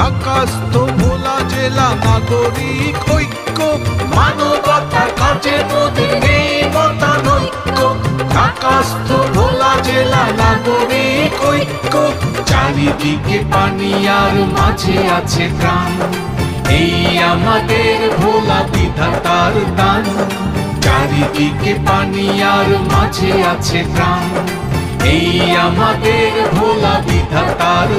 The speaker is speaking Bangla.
ঢাকাস্থ ভোলা জেলা নাগরিক ঐক্য। মানবতার কাজে মোদের নেই মতানৈক্য ঢাকাস্থ ভোলা জেলা নাগরিক ঐক্য। চারিদিকে পানি আর মাঝে আছে প্রাণ এই আমাদের ভোলা বিধাতার দান। চারিদিকে পানি আর মাঝে আছে প্রাণ এই আমাদের ভোলা বিধাতার